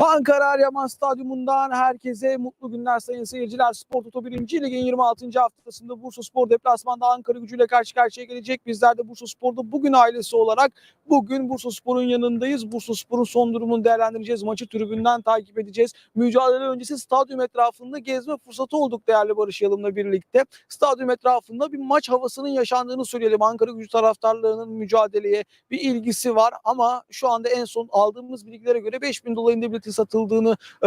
Ankara Eryaman Stadyumundan herkese mutlu günler sayın seyirciler. Spor Toto 1. Lig'in 26. haftasında Bursa Spor deplasmanda Ankara gücüyle karşı karşıya gelecek. Bizler de Bursa Spor'da bugün ailesi olarak bugün Bursa Spor'un yanındayız. Bursa Spor'un son durumunu değerlendireceğiz. Maçı tribünden takip edeceğiz. Mücadele öncesi stadyum etrafında gezme fırsatı olduk değerli Barış Yalım'la birlikte. Stadyum etrafında bir maç havasının yaşandığını söyleyelim. Ankara gücü taraftarlarının mücadeleye bir ilgisi var ama şu anda en son aldığımız bilgilere göre 5000 dolayında bileti satıldığını e,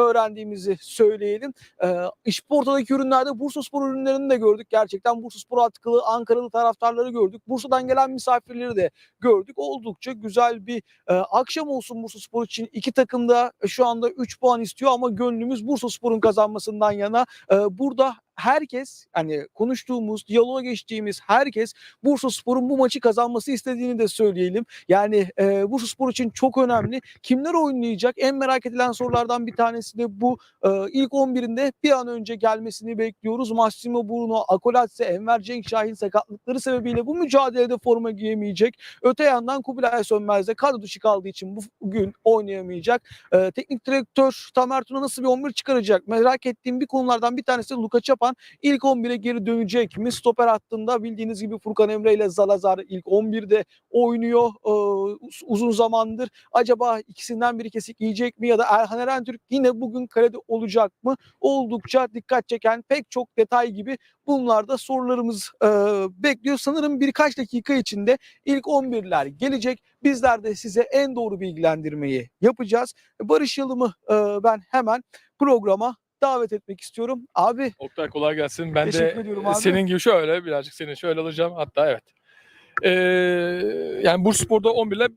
öğrendiğimizi söyleyelim. E, İşporta'daki ürünlerde Bursa Spor ürünlerini de gördük. Gerçekten Bursa Spor atkılı Ankaralı taraftarları gördük. Bursa'dan gelen misafirleri de gördük. Oldukça güzel bir e, akşam olsun Bursa Spor için. İki takım da şu anda 3 puan istiyor ama gönlümüz Bursa Spor'un kazanmasından yana. E, burada herkes hani konuştuğumuz, diyaloğa geçtiğimiz herkes Bursa Spor'un bu maçı kazanması istediğini de söyleyelim. Yani e, Bursa Spor için çok önemli. Kimler oynayacak? En merak edilen sorulardan bir tanesi de bu. E, ilk 11'inde bir an önce gelmesini bekliyoruz. Massimo Bruno, Akolatse, Enver Cenk Şahin sakatlıkları sebebiyle bu mücadelede forma giyemeyecek. Öte yandan Kubilay Sönmez de kadro dışı kaldığı için bu- bugün oynayamayacak. E, teknik direktör Tamer Tuna nasıl bir 11 çıkaracak? Merak ettiğim bir konulardan bir tanesi de Luka Çapan ilk 11'e geri dönecek mi? Stoper hattında bildiğiniz gibi Furkan Emre ile Zalazar ilk 11'de oynuyor e, uz- uzun zamandır. Acaba ikisinden biri kesik yiyecek mi ya da Erhan Erentürk yine bugün kalede olacak mı? Oldukça dikkat çeken pek çok detay gibi bunlarda sorularımız e, bekliyor. Sanırım birkaç dakika içinde ilk 11'ler gelecek. Bizler de size en doğru bilgilendirmeyi yapacağız. Barış Yılım'ı e, ben hemen programa davet etmek istiyorum. Abi Oktay kolay gelsin. Ben de abi. senin gibi şöyle birazcık seni şöyle alacağım. Hatta evet. Ee, yani Bursaspor'da 11'ler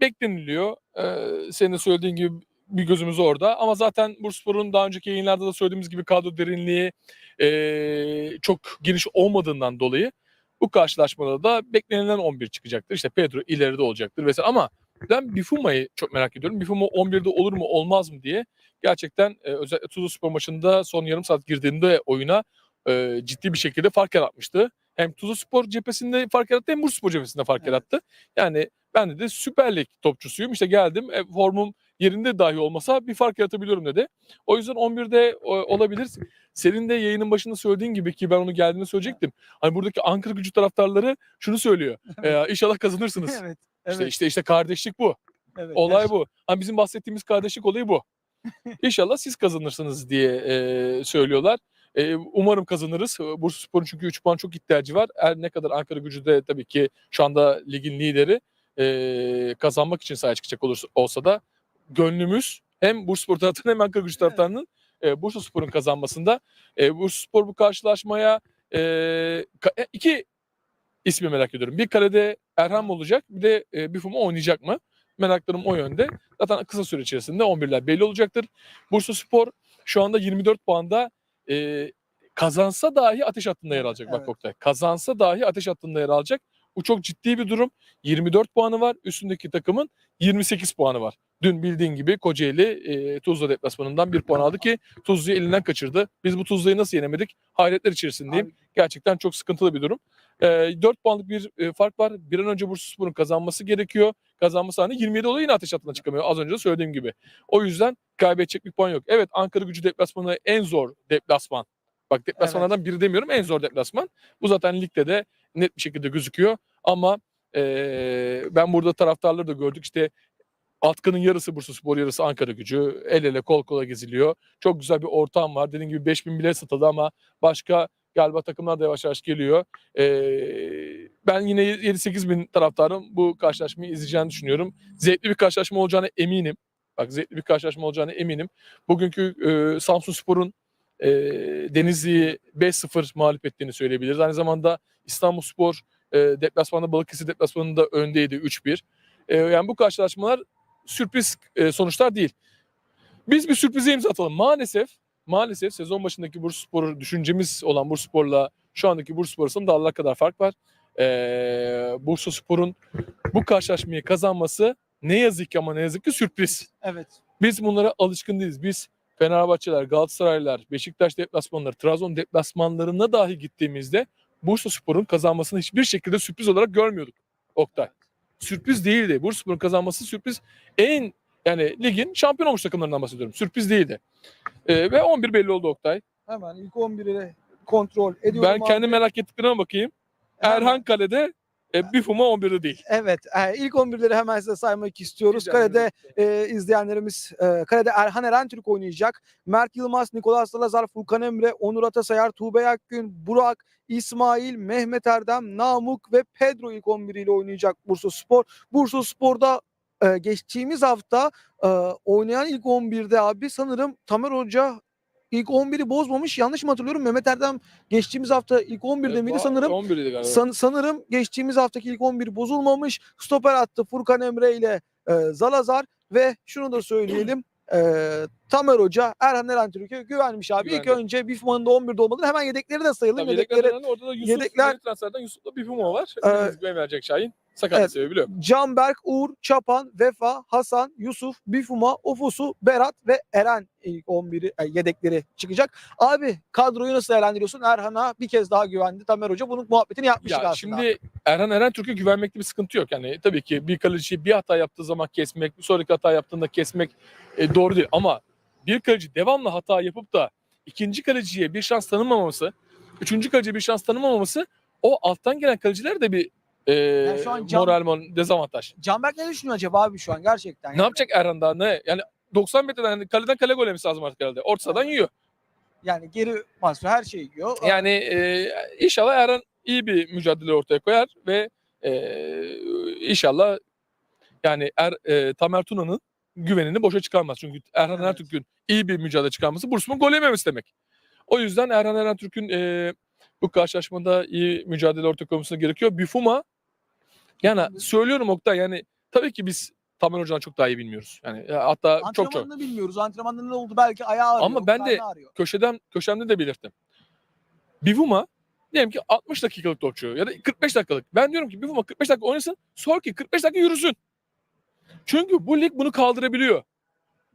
bekleniliyor. Ee, senin de söylediğin gibi bir gözümüz orada. Ama zaten Bursaspor'un daha önceki yayınlarda da söylediğimiz gibi kadro derinliği ee, çok geniş olmadığından dolayı bu karşılaşmada da beklenilen 11 çıkacaktır. İşte Pedro ileride olacaktır vesaire. Ama ben Bifuma'yı çok merak ediyorum. Bifuma 11'de olur mu olmaz mı diye gerçekten e, özellikle Tuzla Spor maçında son yarım saat girdiğinde oyuna e, ciddi bir şekilde fark yaratmıştı. Hem Tuzla Spor cephesinde fark yarattı hem Bursa Spor cephesinde fark Evet. yarattı. Yani ben de, de Süper Lig topçusuyum. İşte geldim e, formum yerinde dahi olmasa bir fark yaratabiliyorum dedi. O yüzden 11'de o, olabilir. Senin de yayının başında söylediğin gibi ki ben onu geldiğinde söyleyecektim. Hani buradaki Ankara gücü taraftarları şunu söylüyor. E, inşallah kazanırsınız. evet. İşte, Evet. işte işte kardeşlik bu. evet. Olay bu. Hani bizim bahsettiğimiz kardeşlik olayı bu. İnşallah siz kazanırsınız diye e, söylüyorlar. E, umarım kazanırız. Bursa Spor'un çünkü 3 puan çok ihtiyacı var. Her ne kadar Ankara gücü de tabii ki şu anda ligin lideri e, kazanmak için sahaya çıkacak olursa, olsa da gönlümüz hem Bursa Spor taraftarının hem Ankara gücü taraftarının e, Bursa Spor'un kazanmasında. E, Bursa Spor bu karşılaşmaya e, e, iki ismi merak ediyorum. Bir kalede Erhan mı olacak bir de e, Bifuma oynayacak mı? Meraklarım o yönde. Zaten kısa süre içerisinde 11'ler belli olacaktır. Bursa Spor şu anda 24 puanda e, kazansa dahi ateş hattında yer alacak. Evet. Bak Oktay. Kazansa dahi ateş hattında yer alacak. Bu çok ciddi bir durum. 24 puanı var. Üstündeki takımın 28 puanı var. Dün bildiğin gibi Kocaeli e, Tuzla deplasmanından bir puan aldı ki Tuzla'yı elinden kaçırdı. Biz bu Tuzla'yı nasıl yenemedik? Hayretler içerisindeyim. Abi, Gerçekten çok sıkıntılı bir durum. E, 4 puanlık bir e, fark var. Bir an önce Bursaspor'un kazanması gerekiyor. Kazanması halinde 27 oluyor yine ateş hattına çıkamıyor. Az önce de söylediğim gibi. O yüzden kaybedecek bir puan yok. Evet Ankara gücü deplasmanı en zor deplasman. Bak deplasmanlardan biri demiyorum en zor deplasman. Bu zaten ligde de net bir şekilde gözüküyor. Ama e, ben burada taraftarları da gördük. İşte Atkının yarısı Bursaspor yarısı Ankara gücü. El ele kol kola geziliyor. Çok güzel bir ortam var. Dediğim gibi 5000 bilet satıldı ama başka galiba takımlar da yavaş yavaş geliyor. Ee, ben yine 7-8 bin taraftarım bu karşılaşmayı izleyeceğini düşünüyorum. Zevkli bir karşılaşma olacağına eminim. Bak zevkli bir karşılaşma olacağına eminim. Bugünkü e, Samsun Spor'un e, Denizli'yi 5-0 mağlup ettiğini söyleyebiliriz. Aynı zamanda İstanbul Spor e, deplasmanda Balıkesir deplasmanında öndeydi 3-1. E, yani bu karşılaşmalar sürpriz e, sonuçlar değil. Biz bir sürprize imza atalım. Maalesef maalesef sezon başındaki Bursaspor düşüncemiz olan Bursaspor'la şu andaki Bursaspor arasında dağlar kadar fark var. Ee, Bursaspor'un bu karşılaşmayı kazanması ne yazık ki ama ne yazık ki sürpriz. evet. Biz bunlara alışkın değiliz. Biz Fenerbahçeler, Galatasaraylılar, Beşiktaş deplasmanları, Trabzon deplasmanlarına dahi gittiğimizde Bursaspor'un kazanmasını hiçbir şekilde sürpriz olarak görmüyorduk. Oktay. Sürpriz değildi. Bursaspor'un kazanması sürpriz. En Yani ligin şampiyon olmuş takımlarından bahsediyorum. Sürpriz değildi. Ee, ve 11 belli oldu Oktay. Hemen ilk 11'i kontrol ediyorum. Ben kendi merak ettiklerime bakayım. Hemen. Erhan Kale'de e, Bifuma 11'de değil. Evet, e, ilk 11'leri hemen size saymak istiyoruz. Kalede e, izleyenlerimiz e, kalede Erhan Erentürk oynayacak. Mert Yılmaz, Nikolas Salazar, Furkan Emre, Onur Atasayar, Tuğbey Akgün, Burak, İsmail, Mehmet Erdem, Namuk ve Pedro ilk 11 ile oynayacak Bursa Spor. Bursa Spor'da e, geçtiğimiz hafta e, oynayan ilk 11'de abi sanırım Tamer Hoca ilk 11'i bozmamış. Yanlış mı hatırlıyorum? Mehmet Erdem geçtiğimiz hafta ilk 11'de miydi sanırım? 11'de galiba. San- sanırım geçtiğimiz haftaki ilk 11 bozulmamış. Stoper attı Furkan Emre ile e, Zalazar ve şunu da söyleyelim. E, Tamer Hoca Erhan Erentürk'e güvenmiş abi. İlk Güvendi. önce Bifman'ın da 11'de olmalı. Hemen yedekleri de sayalım. Tabii Yedekleri yedeklerden orada da Yusuf, yedekler- transferden Yusuf'la Bifuma var. Ee, verecek Şahin. Sakatlık evet. sebebi yok. Canberk, Uğur, Çapan, Vefa, Hasan, Yusuf, Bifuma, Ofusu, Berat ve Eren ilk 11'i e, yedekleri çıkacak. Abi kadroyu nasıl değerlendiriyorsun? Erhan'a bir kez daha güvendi Tamer Hoca. Bunun muhabbetini yapmıştık Ya aslında. şimdi Erhan Eren Türk'e güvenmekte bir sıkıntı yok. Yani tabii ki bir kaleci bir hata yaptığı zaman kesmek, bir sonraki hata yaptığında kesmek e, doğru değil. Ama bir kaleci devamlı hata yapıp da ikinci kaleciye bir şans tanımaması, üçüncü kaleciye bir şans tanımaması o alttan gelen kaleciler de bir e, şu an Can- moral mon- dezavantaj. Canberk ne düşünüyor acaba abi şu an gerçekten? Ne yani? yapacak Erhan daha ne? Yani 90 metreden yani kaleden kale gol yemesi lazım artık herhalde. Orta sahadan yiyor. Yani geri paslı her şeyi yiyor. Yani e, inşallah Erhan iyi bir mücadele ortaya koyar ve e, inşallah yani er, e, Tamer Tuna'nın güvenini boşa çıkarmaz. Çünkü Erhan Evet. Ertürk'ün iyi bir mücadele çıkarması Bursa'nın gol yememesi demek. O yüzden Erhan Ertürk'ün e, bu karşılaşmada iyi mücadele ortaya koyması gerekiyor. Bifuma yani söylüyorum Oktay yani tabii ki biz Tamer Hoca'dan çok daha iyi bilmiyoruz. Yani e, hatta çok çok Antrenmanını bilmiyoruz. Antrenmanda ne oldu? Belki ayağı ağrıyor. Ama ben de- ağrıyor. köşeden köşemde de belirttim. Bivuma diyelim ki 60 dakikalık topçu ya da 45 dakikalık. Ben diyorum ki Bivuma 45 dakika oynasın sonra ki 45 dakika yürüsün. Çünkü bu lig bunu kaldırabiliyor.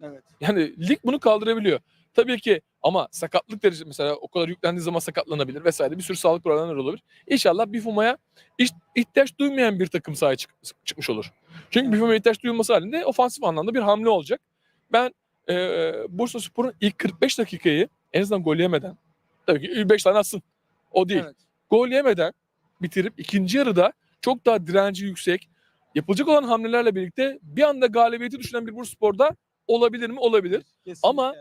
Evet. Yani lig bunu kaldırabiliyor. Tabii ki ama sakatlık derecesi mesela o kadar yüklendiği zaman sakatlanabilir vesaire bir sürü sağlık problemleri olabilir. İnşallah Bifuma'ya ihtiyaç duymayan bir takım sahaya çık- çıkmış olur. Çünkü Bifuma'ya ihtiyaç duyulması halinde ofansif anlamda bir hamle olacak. Ben e, Bursa Spor'un ilk 45 dakikayı en azından gol yemeden tabii ki 5 tane atsın. O değil. Evet. Gol yemeden bitirip ikinci yarıda çok daha direnci yüksek yapılacak olan hamlelerle birlikte bir anda galibiyeti düşünen bir Bursa Spor'da olabilir mi? Olabilir. Kesinlikle. Ama-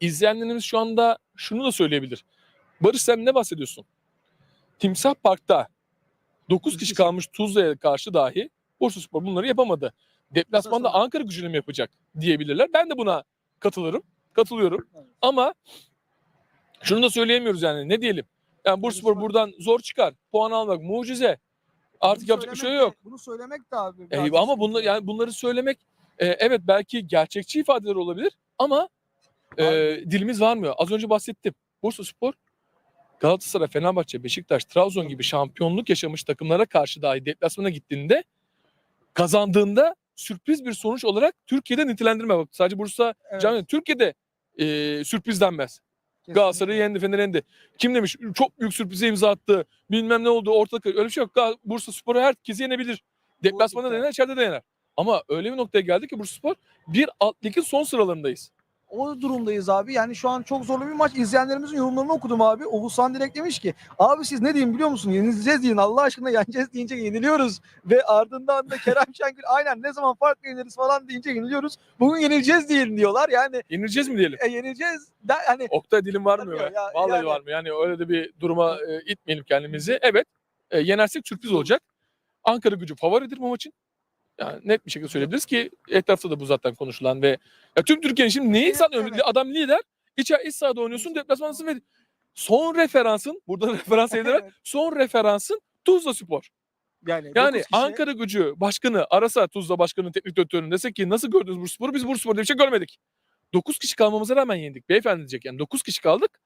İzleyenlerimiz şu anda şunu da söyleyebilir. Barış sen ne bahsediyorsun? Timsah Park'ta 9 kişi kalmış Tuzla'ya karşı dahi Bursaspor bunları yapamadı. Deplasmanda Ankara gücüyle mi yapacak diyebilirler. Ben de buna katılırım. Katılıyorum. Ama şunu da söyleyemiyoruz yani ne diyelim. Yani Bursaspor Bursaspor- buradan zor çıkar. Puan almak mucize. Artık Bunu yapacak bir şey yok. de- Bunu söylemek de abi. E, ama sıkıntı. bunlar yani bunları söylemek e, evet belki gerçekçi ifadeler olabilir ama e, dilimiz varmıyor. Az önce bahsettim. Bursaspor Galatasaray, Fenerbahçe, Beşiktaş, Trabzon gibi şampiyonluk yaşamış takımlara karşı dahi deplasmana gittiğinde kazandığında sürpriz bir sonuç olarak Türkiye'de nitelendirme bak. Sadece Bursa, Evet, Can- Türkiye'de e, sürpriz denmez. Galatasaray'ı yendi, Fener'i yendi. Kim demiş? Çok büyük sürprize imza attı. Bilmem ne oldu ortada. Öyle bir şey yok. Gal- Bursa Spor'u herkesi yenebilir. Deplasmanda da yener, içeride de yener. Ama öyle bir noktaya geldi ki Bursa Spor bir alt ligin son sıralarındayız. O durumdayız abi. Yani şu an çok zorlu bir maç. İzleyenlerimizin yorumlarını okudum abi. Oğuzhan direkt demiş ki abi siz ne diyeyim biliyor musun? Yenileceğiz deyin. Allah aşkına yeneceğiz deyince yeniliyoruz. Ve ardından da Kerem Şengül aynen ne zaman farklı yeniriz falan deyince yeniliyoruz. Bugün yenileceğiz diyelim diyorlar. Yani Yenileceğiz mi diyelim? e, yenileceğiz. De, hani Oktay dilim varmıyor Tabii be. ya, Vallahi yani- var mı? Yani öyle de bir duruma e, itmeyelim kendimizi. Evet. E, yenersek sürpriz olacak. Ankara gücü favoridir bu maçın. Yani net bir şekilde söyleyebiliriz ki etrafta da bu zaten konuşulan ve ya tüm Türkiye'nin şimdi neyi Evet, sanıyor? evet. Adam lider. İç, iç sahada oynuyorsun deplasmansın ve son referansın burada referans Evet. son referansın Tuzla Spor. yani, Yani kişi- Ankara gücü başkanı arasa Tuzla başkanı teknik direktörünü dese ki nasıl gördünüz Bursaspor'u? Biz Bursaspor diye bir şey görmedik. 9 kişi kalmamıza rağmen yendik. Beyefendi diyecek yani 9 kişi kaldık.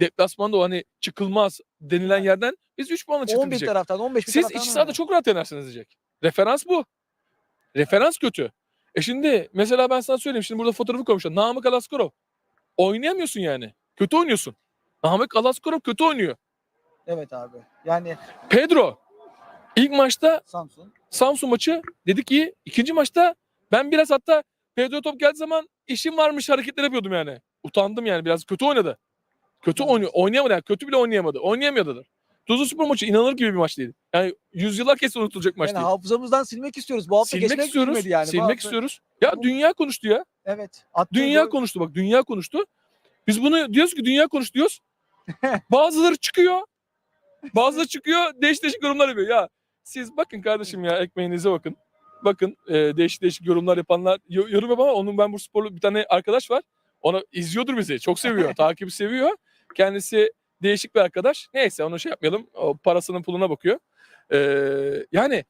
Deplasmanda o hani çıkılmaz denilen yerden biz 3 puanla çıktık 11 diyecek. taraftan 15 bir Siz iç sahada çok rahat yenersiniz diyecek. Referans bu. Referans kötü. E şimdi mesela ben sana söyleyeyim. Şimdi burada fotoğrafı koymuşlar. Namık Alaskorov. Oynayamıyorsun yani. Kötü oynuyorsun. Namık Alaskorov kötü oynuyor. Evet abi. Yani Pedro ilk maçta Samsun. Samsun maçı dedi ki ikinci maçta ben biraz hatta Pedro top geldiği zaman işim varmış hareketler yapıyordum yani. Utandım yani biraz kötü oynadı. Kötü Evet. oynuyor. Oynayamadı yani. Kötü bile oynayamadı. Oynayamıyordular. Tuzlu Spor maçı inanılır gibi bir maç değil. Yani yüzyıllar kesin unutulacak maç Yani değil. hafızamızdan silmek istiyoruz. Bu hafta Silmek geçmek istiyoruz. yani. Silmek hafta- istiyoruz. Ya Bu- dünya konuştu ya. Evet. Attığı Dünya gol- konuştu bak. Dünya konuştu. Biz bunu diyoruz ki dünya konuş diyoruz. Bazıları çıkıyor. Bazıları çıkıyor değişik değişik yorumlar yapıyor. Ya siz bakın kardeşim ya ekmeğinize bakın. Bakın e, değişik değişik yorumlar yapanlar yo- yorum yapan onun ben bu sporlu bir tane arkadaş var. Ona izliyordur bizi. Çok seviyor. takibi seviyor. Kendisi değişik bir arkadaş. Neyse onu şey yapmayalım. O parasının puluna bakıyor. Ee, yani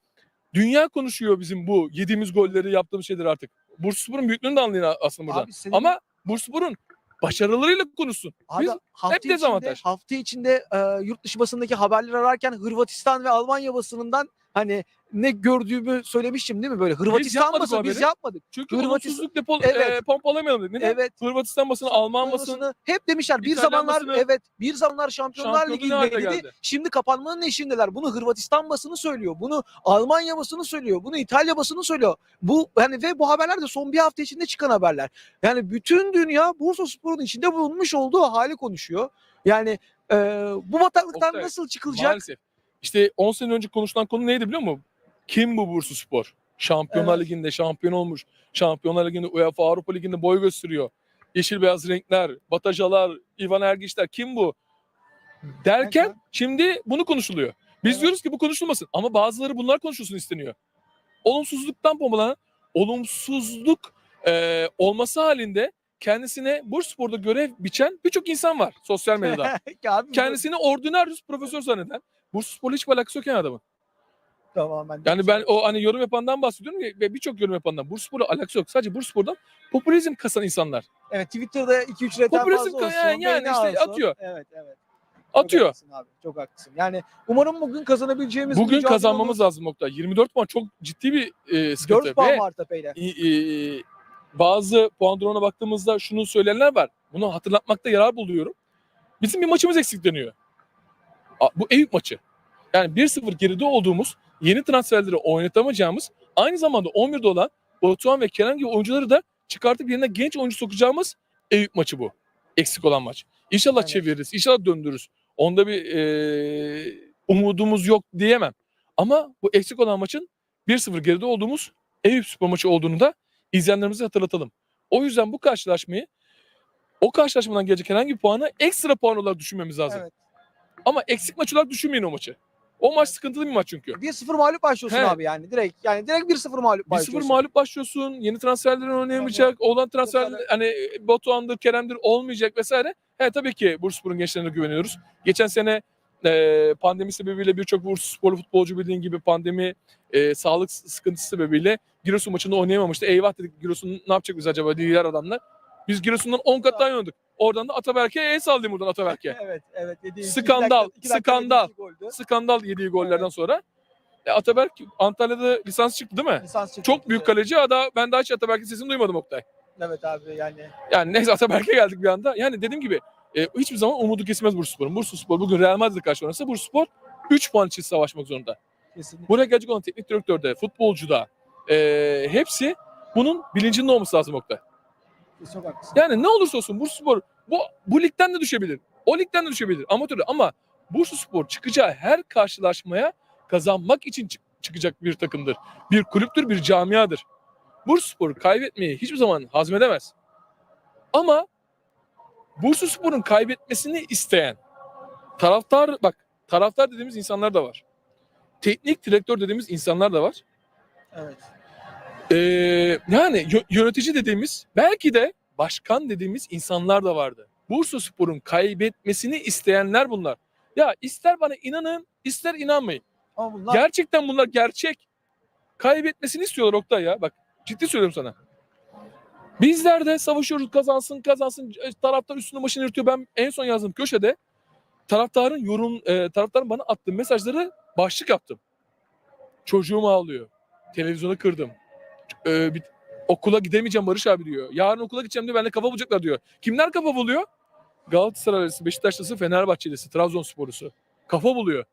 dünya konuşuyor bizim bu yediğimiz golleri yaptığımız şeyleri artık. Bursaspor'un büyüklüğünü de anlayın aslında burada. Abi senin- Ama Bursaspor'un başarılarıyla konuşsun. Abi Biz hafta hep dezavantaj. Içinde, hafta içinde e, yurt dışı basındaki haberleri ararken Hırvatistan ve Almanya basınından hani ne gördüğümü söylemiştim değil mi böyle? Hırvatistan yapmadık basını biz yapmadık. çünkü Hırvatistan- olumsuzluk depo Evet. e, pompalamayalım dedik. Evet. Hırvatistan basını, Alman basını hep demişler bir İtalyan zamanlar basını- evet bir zamanlar Şampiyonlar Ligi'ndeydi. Şimdi kapanmanın eşiğindeler. Bunu Hırvatistan basını söylüyor. Bunu Almanya basını söylüyor. Bunu İtalya basını söylüyor. Bu hani ve bu haberler de son bir hafta içinde çıkan haberler. Yani bütün dünya Bursaspor'un içinde bulunmuş olduğu hali konuşuyor. Yani e, bu bataklıktan Oktay, nasıl çıkılacak? Maalesef. İşte 10 sene önce konuşulan konu neydi biliyor musun? Kim bu Bursaspor? Şampiyonlar Evet. Ligi'nde şampiyon olmuş. Şampiyonlar Ligi'nde UEFA Avrupa Ligi'nde boy gösteriyor. Yeşil beyaz renkler, batajalar, Ivan Ergiçler kim bu? Derken Evet. şimdi bunu konuşuluyor. Biz Evet. diyoruz ki bu konuşulmasın ama bazıları bunlar konuşulsun isteniyor. Olumsuzluktan pompalanan, olumsuzluk e, olması halinde kendisine Bursaspor'da görev biçen birçok insan var sosyal medyada. Kendisini ordinarius profesör zanneden. Bursaspor'la hiç alakası yok yani adamın. tamamen Yani ben o hani yorum yapandan bahsediyorum ya, ve birçok yorum yapandan. Bursaspor'la alakası yok. Sadece Bursaspor'dan popülizm kasan insanlar. Evet Twitter'da 2-3 reten Popülizm fazla olsun. yani- yani işte alsın. atıyor. Evet evet. Çok Atıyor. haklısın abi. Çok haklısın. Yani umarım bugün kazanabileceğimiz Bugün kazanmamız olur. lazım Oktay. 24 puan çok ciddi bir e, sıkıntı. 4 puan var Tepe'yle. e, e, bazı puan durumuna baktığımızda şunu söyleyenler var. Bunu hatırlatmakta yarar buluyorum. Bizim bir maçımız eksikleniyor. Bu Eyüp maçı. Yani 1-0 geride olduğumuz, yeni transferleri oynatamayacağımız, aynı zamanda 11'de olan Batuhan ve Kerem gibi oyuncuları da çıkartıp yerine genç oyuncu sokacağımız Eyüp maçı bu. Eksik olan maç. İnşallah Evet. çeviririz, inşallah döndürürüz. Onda bir e, umudumuz yok diyemem. Ama bu eksik olan maçın 1-0 geride olduğumuz Eyüp Spor maçı olduğunu da izleyenlerimize hatırlatalım. O yüzden bu karşılaşmayı o karşılaşmadan gelecek herhangi bir puanı ekstra puan olarak düşünmemiz lazım. Evet. Ama eksik maç olarak düşünmeyin o maçı. O maç sıkıntılı bir maç çünkü. 1-0 mağlup başlıyorsun He. abi yani direkt. Yani direkt 1-0 mağlup 1-0 başlıyorsun. mağlup başlıyorsun. Yeni transferlerin oynayamayacak. Olan transferler hani Batuhan'dır, Kerem'dir olmayacak vesaire. He tabii ki Bursaspor'un gençlerine güveniyoruz. Geçen sene e, pandemi sebebiyle birçok Bursasporlu futbolcu bildiğin gibi pandemi e, sağlık sıkıntısı sebebiyle Giresun maçında oynayamamıştı. Eyvah dedik Giresun ne yapacak biz acaba diğer adamlar. Biz Giresun'dan 10 kat daha oynadık. Oradan da Ataberk'e el sallayayım buradan Ataberk'e. Evet evet. Yediği iki Skandal, dakika- iki dakika skandal. yediği. Skandal yediği gollerden sonra. E, Ataberk Antalya'da lisans çıktı değil mi? Lisans çıktı. Çok büyük kaleci. Ada ben daha hiç Ataberk'in sesini duymadım Oktay. Evet abi yani. Yani neyse Ataberk'e geldik bir anda. Yani dediğim gibi e, hiçbir zaman umudu kesilmez Bursaspor'un. Bursaspor bugün Real Madrid'e karşı oynarsa Bursaspor 3 puan için savaşmak zorunda. Kesinlikle. Buraya gelecek olan teknik direktörde, futbolcuda e, hepsi bunun bilincinde olması lazım Oktay. Çok haklısın. Yani ne olursa olsun Bursaspor bu, bu ligden de düşebilir. O ligden de düşebilir. Amatörde ama Bursaspor çıkacağı her karşılaşmaya kazanmak için çık- çıkacak bir takımdır. Bir kulüptür, bir camiadır. Bursaspor kaybetmeyi hiçbir zaman hazmedemez. Ama Bursaspor'un kaybetmesini isteyen taraftar bak taraftar dediğimiz insanlar da var. Teknik direktör dediğimiz insanlar da var. Evet. Ee, yani yö- yönetici dediğimiz belki de başkan dediğimiz insanlar da vardı. Bursa Spor'un kaybetmesini isteyenler bunlar. Ya ister bana inanın ister inanmayın. Ama bunlar Gerçekten bunlar gerçek. Kaybetmesini istiyorlar Oktay ya. Bak ciddi söylüyorum sana. Bizler de savaşıyoruz kazansın kazansın taraftar üstünü başını yırtıyor. Ben en son yazdığım köşede taraftarın yorum e, taraftarın bana attığı mesajları başlık yaptım. Çocuğum ağlıyor. Televizyonu kırdım. E, bir- okula gidemeyeceğim Barış abi diyor. Yarın okula gideceğim diyor. Benimle kafa bulacaklar diyor. Kimler kafa buluyor? Galatasaraylısı, Beşiktaşlısı, Fenerbahçelisi, Trabzonsporlusu. Kafa buluyor.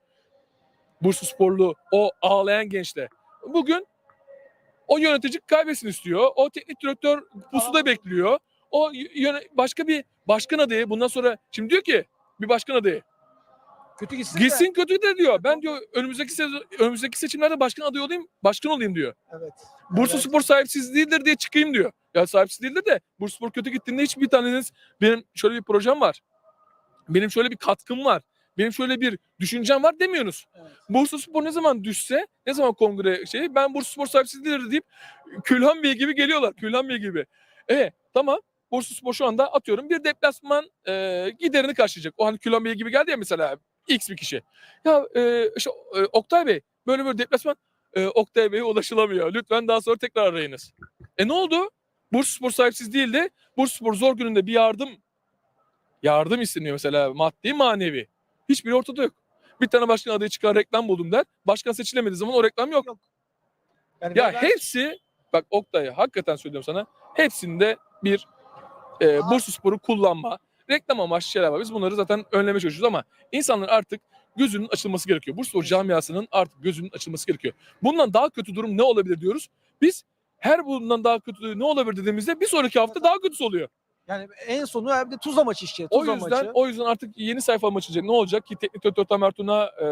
Bursa sporlu o ağlayan gençle. Bugün O yönetici kaybetsin istiyor. O teknik direktör pusuda bekliyor. O yöne, başka bir başkan adayı bundan sonra şimdi diyor ki bir başkan adayı Kötü gitsin. de. gitsin kötü de diyor. Ben diyor önümüzdeki sezon, önümüzdeki seçimlerde başkan adayı olayım, başkan olayım diyor. Evet. Bursa Evet. Spor sahipsiz değildir diye çıkayım diyor. Ya sahipsiz değildir de Bursa Spor kötü gittiğinde hiçbir taneniz benim şöyle bir projem var. Benim şöyle bir katkım var. Benim şöyle bir düşüncem var demiyorsunuz. Evet. Bursa Spor ne zaman düşse, ne zaman kongre şey ben Bursa Spor sahipsiz değildir deyip Külhan Bey gibi geliyorlar. Külhan Bey gibi. Evet tamam. Bursa Spor şu anda atıyorum bir deplasman e, giderini karşılayacak. O hani Külhan Bey gibi geldi ya mesela X bir kişi. Ya e, işte e, Oktay Bey böyle böyle deplasman e, Oktay Bey'e ulaşılamıyor. Lütfen daha sonra tekrar arayınız. E ne oldu? Bursa Spor sahipsiz değil de Bursa Spor zor gününde bir yardım yardım isteniyor mesela maddi manevi. Hiçbiri ortada yok. Bir tane başkan adayı çıkar reklam buldum der. Başkan seçilemediği zaman o reklam yok. Yani Ya ben- hepsi bak Oktay hakikaten söylüyorum sana hepsinde bir e, Bursa Spor'u kullanma, reklam amaçlı şeyler var. Biz bunları zaten önleme çalışıyoruz ama insanların artık gözünün açılması gerekiyor. Bursa Spor camiasının artık gözünün açılması gerekiyor. Bundan daha kötü durum ne olabilir diyoruz. Biz her bundan daha kötü ne olabilir dediğimizde bir sonraki hafta daha kötüsü oluyor. Yani en sonu hem de Tuzla maçı işte. O Tuzla yüzden maçı. o yüzden artık yeni sayfa açılacak. Ne olacak ki teknik direktör Tamer Tuna e,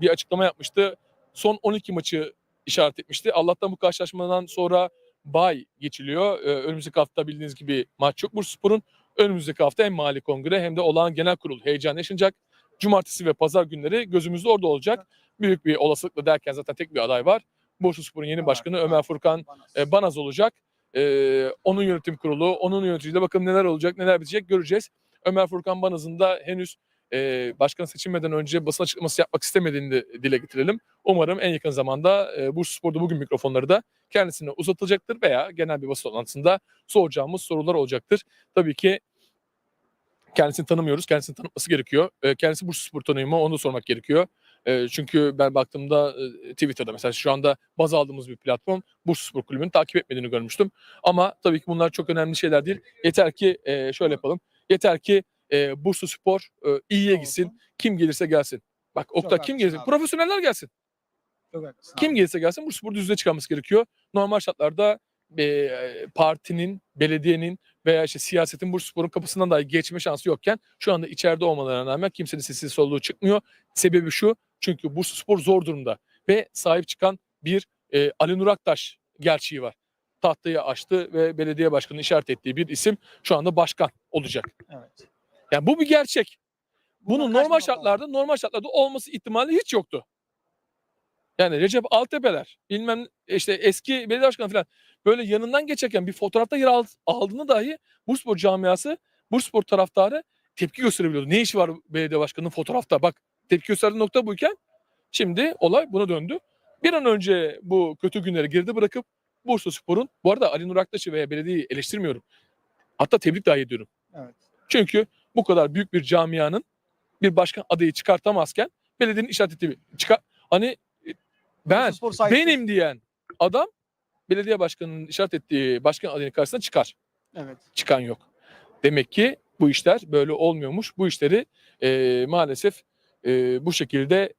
bir açıklama yapmıştı. Son 12 maçı işaret etmişti. Allah'tan bu karşılaşmadan sonra bay geçiliyor. E, önümüzdeki hafta bildiğiniz gibi maç yok Bursaspor'un. Önümüzdeki hafta hem mali kongre hem de olağan genel kurul heyecan yaşanacak. Cumartesi ve pazar günleri gözümüzde orada olacak. Büyük bir olasılıkla derken zaten tek bir aday var. Bursaspor'un yeni başkanı Ömer Furkan e, Banaz olacak. E, onun yönetim kurulu, onun yöneticiliğinde bakalım neler olacak, neler bitecek göreceğiz. Ömer Furkan Banaz'ın da henüz e, başkan seçilmeden önce basın açıklaması yapmak istemediğini de dile getirelim. Umarım en yakın zamanda e, Bursaspor'da bugün mikrofonları da kendisine uzatılacaktır veya genel bir basın toplantısında soracağımız sorular olacaktır. Tabii ki kendisini tanımıyoruz. Kendisini tanıtması gerekiyor. E, kendisi Bursaspor tanıyor mu onu da sormak gerekiyor. E, çünkü ben baktığımda e, Twitter'da mesela şu anda baz aldığımız bir platform Bursaspor Kulübü'nü takip etmediğini görmüştüm. Ama tabii ki bunlar çok önemli şeyler değil. Yeter ki e, şöyle yapalım. Yeter ki e, Bursaspor e, iyiye gitsin. Kim gelirse gelsin. Bak Oktay kim gelirse abi. profesyoneller gelsin. Kim gelirse gelsin Bursaspor düzlüğe çıkarması gerekiyor. Normal şartlarda e, partinin, belediyenin veya işte siyasetin Bursaspor'un kapısından dahi geçme şansı yokken şu anda içeride olmalarına rağmen kimsenin sesi soluğu çıkmıyor. Sebebi şu çünkü Bursaspor zor durumda ve sahip çıkan bir e, Ali Nur Aktaş gerçeği var. Tahtayı açtı ve belediye başkanı işaret ettiği bir isim şu anda başkan olacak. Evet. Yani bu bir gerçek. Bunun normal şartlarda normal şartlarda olması ihtimali hiç yoktu. Yani Recep Altepe'ler bilmem işte eski belediye başkanı falan böyle yanından geçerken bir fotoğrafta yer ald- aldığını dahi Bursaspor camiası, Bursaspor taraftarı tepki gösterebiliyordu. Ne işi var belediye başkanının fotoğrafta? Bak tepki gösterdiği nokta buyken şimdi olay buna döndü. Bir an önce bu kötü günleri geride bırakıp Bursaspor'un bu arada Ali Nur Aktaş'ı veya belediyeyi eleştirmiyorum. Hatta tebrik dahi ediyorum. Evet. Çünkü bu kadar büyük bir camianın bir başkan adayı çıkartamazken belediyenin işaret ettiği çıkar hani ben sahipsiz. benim diyen adam belediye başkanının işaret ettiği başkan adayının karşısına çıkar. Evet. Çıkan yok. Demek ki bu işler böyle olmuyormuş. Bu işleri e, maalesef e, bu şekilde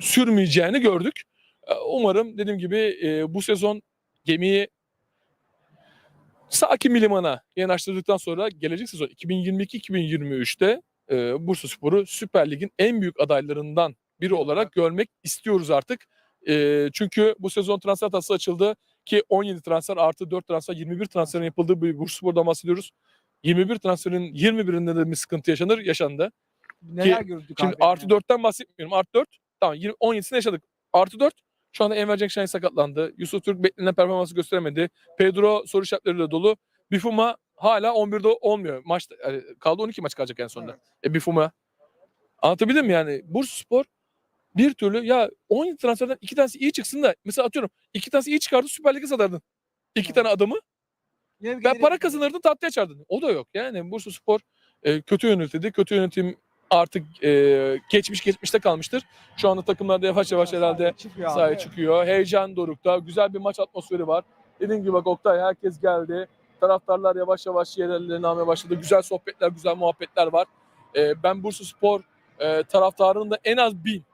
sürmeyeceğini gördük. E, Umarım dediğim gibi e, bu sezon gemiyi sakin bir limana yanaştırdıktan sonra gelecek sezon 2022-2023'te e, Bursaspor'u Süper Lig'in en büyük adaylarından biri olarak görmek istiyoruz artık. E, çünkü bu sezon transfer tahtası açıldı ki 17 transfer artı 4 transfer 21 transferin yapıldığı bir Bursaspor'dan bahsediyoruz. 21 transferin 21'inde de bir sıkıntı yaşanır yaşandı. Neler gördük Şimdi abi artı yani. 4'ten bahsetmiyorum. Artı 4 tamam 20, 17'sini yaşadık. Artı 4 şu anda Enver Cenkşahin sakatlandı. Yusuf Türk beklenen performansı gösteremedi. Pedro soru işaretleriyle dolu. Bifuma hala 11'de olmuyor. Maçta yani kaldı 12 maç kalacak en sonunda. Evet. E Bifuma. Anlatabildim mi yani? Bursaspor bir türlü ya 17 transferden iki tanesi iyi çıksın da mesela atıyorum iki tanesi iyi çıkardı Süper Lig'e satardın. İki Evet. tane adamı bir ben para kazanırdın tatlı açardın. O da yok. Yani Bursa Spor e, kötü yönetildi. Kötü yönetim artık e, geçmiş geçmişte kalmıştır. Şu anda takımlarda yavaş yavaş herhalde çıkıyor abi. sahaya çıkıyor. Heyecan dorukta. Güzel bir maç atmosferi var. Dediğim gibi bak Oktay herkes geldi. Taraftarlar yavaş yavaş yerlerini almaya başladı. Güzel sohbetler, güzel muhabbetler var. E, ben Bursa Spor e, taraftarının da en az bin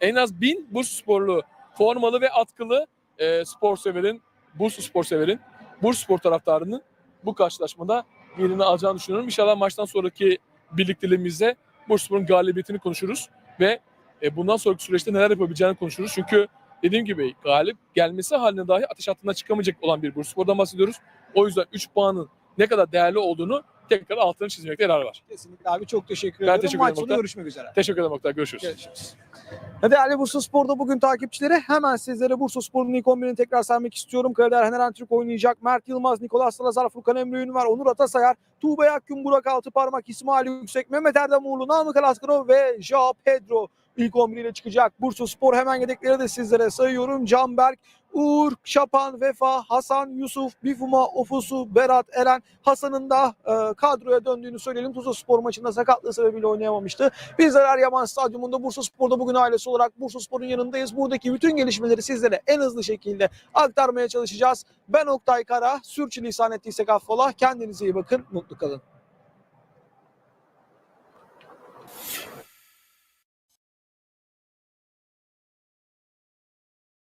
en az bin Bursa Sporlu formalı ve atkılı e, spor severin, Bursa spor severin, Bursa spor taraftarının bu karşılaşmada yerini alacağını düşünüyorum. İnşallah maçtan sonraki birlikteliğimizde Bursa Spor'un galibiyetini konuşuruz ve e, bundan sonraki süreçte neler yapabileceğini konuşuruz. Çünkü dediğim gibi galip gelmesi halinde dahi ateş hattından çıkamayacak olan bir Bursa Spor'dan bahsediyoruz. O yüzden 3 puanın ne kadar değerli olduğunu tekrar altını çizmekte yarar var. Kesinlikle abi çok teşekkür Ben ederim. teşekkür Maç ederim sonu Oktay. görüşmek üzere. Teşekkür ederim Oktay. Görüşürüz. Görüşürüz. Ve Değerli Bursa Spor'da bugün takipçileri hemen sizlere Bursa Spor'un ilk 11'ini tekrar saymak istiyorum. Kaleder Hener Türk oynayacak. Mert Yılmaz, Nikolas Salazar, Furkan Emre Ünver, Onur Atasayar, Tuğba Yakgün, Burak Altıparmak, İsmail Yüksek, Mehmet Erdem Uğurlu, Namık Alaskanov ve Joao Pedro ilk 11 ile çıkacak. Bursa Spor hemen yedekleri de sizlere sayıyorum. Canberk, Uğur, Şapan, Vefa, Hasan, Yusuf, Bifuma, Ofusu, Berat, Eren, Hasan'ın da e, kadroya döndüğünü söyleyelim. Tuzla Spor maçında sakatlığı sebebiyle oynayamamıştı. Bizler Eryaman Stadyumunda Bursa Spor'da bugün ailesi olarak Bursa Spor'un yanındayız. Buradaki bütün gelişmeleri sizlere en hızlı şekilde aktarmaya çalışacağız. Ben Oktay Kara. Sürçülisan ettiysek affola. Kendinize iyi bakın. Mutlu kalın.